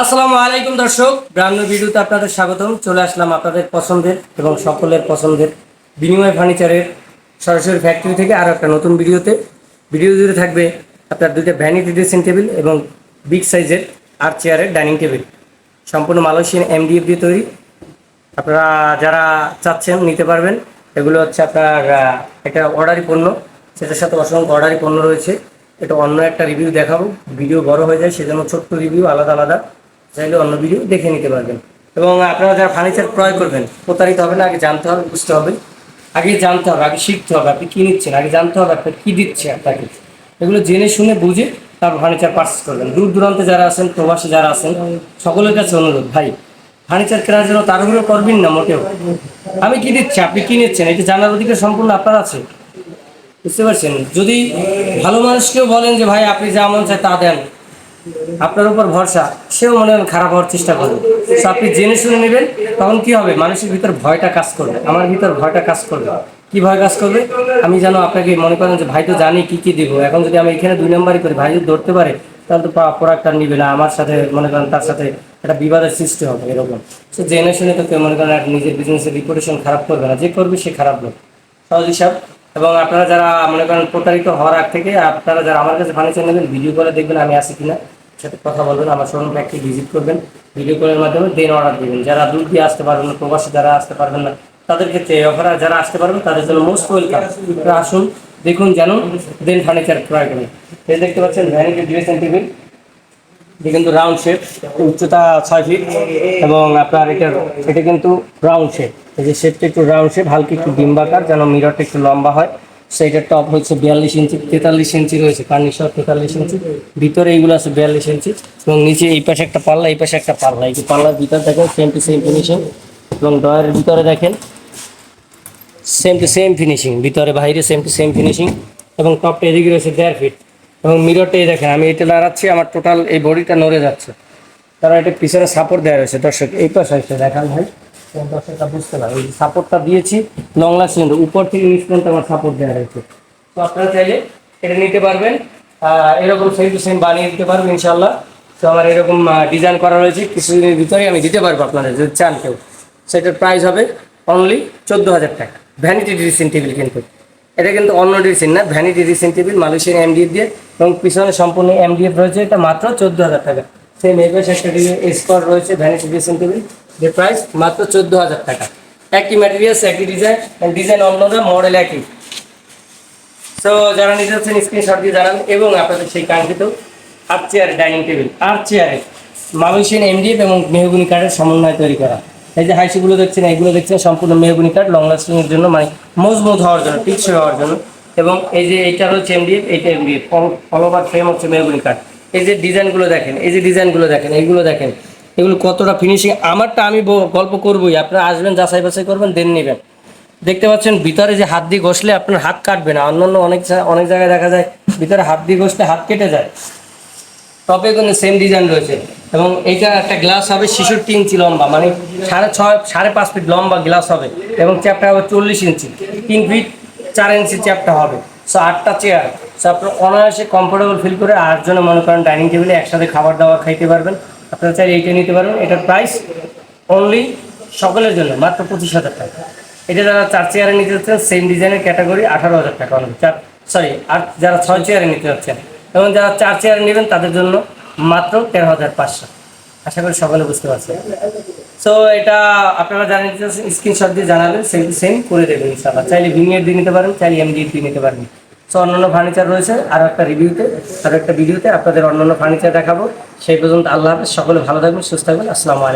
আসসালামু আলাইকুম দর্শক ব্রাহ্ম ভিডিওতে আপনাদের স্বাগতম। চলে আসলাম আপনাদের পছন্দের এবং সকলের পছন্দের বিনিময় ফার্নিচারের সরাসরি ফ্যাক্টরি থেকে আরও একটা নতুন ভিডিওতে। ভিডিও জুড়ে থাকবে আপনার দুইটা ভ্যানিটি ড্রেসিং টেবিল এবং বিগ সাইজের আর চেয়ারের ডাইনিং টেবিল সম্পূর্ণ মালয়েশিয়ান এমডিএফ দিয়ে তৈরি। আপনারা যারা চাচ্ছেন নিতে পারবেন, এগুলো হচ্ছে আপনার একটা অর্ডারি পণ্য। সেটার সাথে অসংখ্য অর্ডারি পণ্য রয়েছে। এটা অন্য একটা রিভিউ দেখাবো। ভিডিও বড় হয়ে যায়, সেজন্য ছোট্ট রিভিউ আলাদা আলাদা। চাইলে অন্য ভিডিও দেখে নিতে পারবেন। এবং আপনারা যারা ফার্নিচার ক্রয় করবেন, প্রতারিত হবে না আগে জানতে হবে, বুঝতে হবে। আগে জানতে হবে, আগে শিখতে হবে, আপনি কী নিচ্ছেন, আগে জানতে হবে আপনি কী দিচ্ছে আপনাকে। এগুলো জেনে শুনে বুঝে তারপর ফার্নিচার পার্চেস করবেন। দূর দূরান্তে যারা আছেন, প্রবাসী যারা আছেন, সকলের কাছে অনুরোধ, ভাই ফার্নিচার কেনার জন্য তাড়াহুড়ো করবেন না মোটেও। আমি কী দিচ্ছি, আপনি কি নিচ্ছেন, এটা জানার অধিকার সম্পূর্ণ আপনার আছে। বুঝতে পারছেন? যদি ভালো মানুষকেও বলেন যে, ভাই, আপনি যা মন চায় তা দেন। আপনার উপর ভরসা, সেও মনে হয় খারাপ হওয়ার চেষ্টা করবে। তো আপনি জেনে শুনে নেবেন, তখন কি হবে? মানুষের ভিতর ভয়টা কাজ করবে। আমার ভিতর ভয়টা কাজ করবে। কি ভয় কাজ করবে? আমি যেন আপনাকে মনে করেন যে, ভাই তো জানি কি কি দিব। এখন যদি আমি এখানে দুই নম্বরই করি, ভাই যদি ধরতে পারে, তাহলে তো প্রোডাক্টটা নিবে না। আমার সাথে, মনে করেন তার সাথে একটা বিবাদের সৃষ্টি হবে এরকম। সে জেনে শুনে তো কেউ মনে করেন নিজের বিজনেসের রিপুটেশন খারাপ করবে না। যে করবে, সে খারাপ লোক। সহজ হিসাব এবং আপনারা যারা, মনে করেন, প্রতারিত হওয়ার আগ থেকে আপনারা যারা আমার কাছে ফার্নিচার নেবেন ভিডিও করে দেখবেন আমি আসি কিনা, সাথে কথা বলবেন, আমার শোরুম ফ্যাক্টরি ভিজিট করবেন ভিডিও কলের মাধ্যমে দেন অর্ডার দেবেন। যারা দূর দিয়ে আসতে পারবেন না, প্রবাসী যারা আসতে পারবেন না, তাদের ক্ষেত্রে এই অফার যারা আসতে পারবেন, তাদের জন্য মোস্ট ওয়েলকাম আসুন, দেখুন, জানুন দেন ফার্নিচার ক্রয় করুন। এই দেখতে পাচ্ছেন ভ্যানিটি ড্রেসিং টেবিল এটা কিন্তু রাউন্ড শেপ উচ্চতা ছয় ফিট এবং আপনার এটা এটা কিন্তু রাউন্ড শেপ এই যে শেপটা একটু রাউন্ড শেপ হালকা একটু ডিম্বাকার যেন মিররটা একটু লম্বা হয়। সেইটার টপ হচ্ছে বিয়াল্লিশ ইঞ্চি, তেতাল্লিশ ইঞ্চি রয়েছে কার্নিশর তেতাল্লিশ ইঞ্চি। ভিতরে এইগুলো আছে বিয়াল্লিশ ইঞ্চি। এবং নিচে এই পাশে একটা পাল্লা, এই পাশে একটা পাল্লা। এই যে পাল্লার ভিতরে দেখেন সেম টু সেম ফিনিশিং এবং ডয়ের ভিতরে দেখেন সেম টু সেম ফিনিশিং ভিতরে বাইরে সেম টু সেম ফিনিশিং এবং টপটা এদিকে রয়েছে দেড় ফিট এবং মিররটা এই দেখেন, আমি এটা লাগাচ্ছি আমার টোটাল এই বডিটা নড়ে যাচ্ছে। কারণ এটা পিছনে সাপোর্ট দেওয়া রয়েছে। দর্শক, এই পাশে দেখান ভাই। দর্শকটা বুঝতে পারে। এই সাপোর্টটা দিয়েছি লং লাস্টিং উপর থেকে নিচ পর্যন্ত আমার সাপোর্ট দেওয়া রয়েছে। তো আপনারা চাইলে এটা নিতে পারবেন। এরকম সেম টু সেম বানিয়ে দিতে পারবেন ইনশাল্লাহ তো আমার এরকম ডিজাইন করা রয়েছে। কিছুদিনের ভিতরেই আমি দিতে পারব আপনাদের, যদি চান কেউ। সেটার প্রাইস হবে অনলি চোদ্দ হাজার টাকা। ভ্যানিটি ড্রেসিং টেবিল কিন্তু। এটা কিন্তু অন্য ড্রেসিং না vanity dressing table Malaysian MDF দিয়ে। এবং পিছনে সম্পূর্ণ এমডিএফ রয়েছে, এটা মাত্র চোদ্দ হাজার টাকা সেম পাশে একটা স্কোয়ার রয়েছে ভ্যানিটি ড্রেসিং টেবিল যে প্রাইস মাত্র চোদ্দ হাজার টাকা। একই ম্যাটেরিয়ালস একই ডিজাইন ডিজাইন অন্যরা মডেল একই। সো যারা নিতে চাচ্ছেন স্ক্রিনশট দিয়ে জানান, এবং আপনাদের সেই কাঙ্ক্ষিত আর চেয়ার ডাইনিং টেবিল আর চেয়ারে মালয়েশিয়ান এমডিএফ এবং মেহগুনি কাঠের সমন্বয় তৈরি করা। এই যে হাইসিগুলো দেখছেন এগুলো দেখছেন, সম্পূর্ণ মেহগুনি কাঠ লং লাস্টিং এর জন্য মানে মজবুত হওয়ার জন্য, টিকসই হওয়ার জন্য। এবং এই যে এইটা হচ্ছে এমডিএফ এইটা এমডিএফ অল ওভার ফ্রেম হচ্ছে মেহগুনি কাঠ। এই যে ডিজাইনগুলো দেখেন, এই যে ডিজাইনগুলো দেখেন, এইগুলো দেখেন। এগুলো কতটা ফিনিশিং আমারটা আমি গল্প করবোই। আপনারা আসবেন, যাচাই বাছাই করবেন দেন নেবেন। দেখতে পাচ্ছেন, ভিতরে যে হাত দিয়ে ঘষলে আপনার হাত কাটবে না। অন্যান্য অনেক অনেক জায়গায় দেখা যায়, ভিতরে হাত দিয়ে ঘষলে হাত কেটে যায়। টপে কিন্তু সেম ডিজাইন রয়েছে। এবং এটা একটা গ্লাস হবে শিশুর ছেষট্টি ইঞ্চি লম্বা। মানে সাড়ে ছয়, সাড়ে পাঁচ ফিট লম্বা গ্লাস হবে। এবং চ্যাপটা হবে চল্লিশ ইঞ্চি। তিন ফিট চার ইঞ্চি চ্যাপটা হবে। সো আটটা চেয়ার সো আপনার অনায়াসে কমফোর্টেবল ফিল করে আটজনে মনে করেন ডাইনিং টেবিলে একসাথে খাবার দাবার খাইতে পারবেন। আপনারা চাইলে এইটা নিতে পারবেন। এটার প্রাইস অনলি সকলের জন্য, মাত্র পঁচিশ হাজার টাকা। এটা যারা চার চেয়ারে নিতে যাচ্ছেন সেম ডিজাইনের ক্যাটাগরি আঠারো হাজার টাকা অনলি চার সরি আর যারা ছয় চেয়ারে নিতে যাচ্ছেন এবং যারা চার চেয়ারে নেবেন, তাদের জন্য মাত্র তেরো হাজার পাঁচশো। আশা করি সকলে বুঝতে পারছেন। সো এটা আপনারা জানেন স্ক্রিনশট দিয়ে জানাবেন সেম সেম করে দেবেন ইনশাআল্লাহ। চাইলে ভিনিয়ার দিয়ে নিতে পারেন, চাইলে এমডি দিয়ে নিতে পারেন। সো অন্যান্য ফার্নিচার রয়েছে আরও একটা রিভিউতে আরও একটা ভিডিওতে আপনাদের অন্যান্য ফার্নিচার দেখাবো। সেই পর্যন্ত আল্লাহ হাফেজ, সকলে ভালো থাকবেন, সুস্থ থাকবেন, আসসালামু আলাইকুম।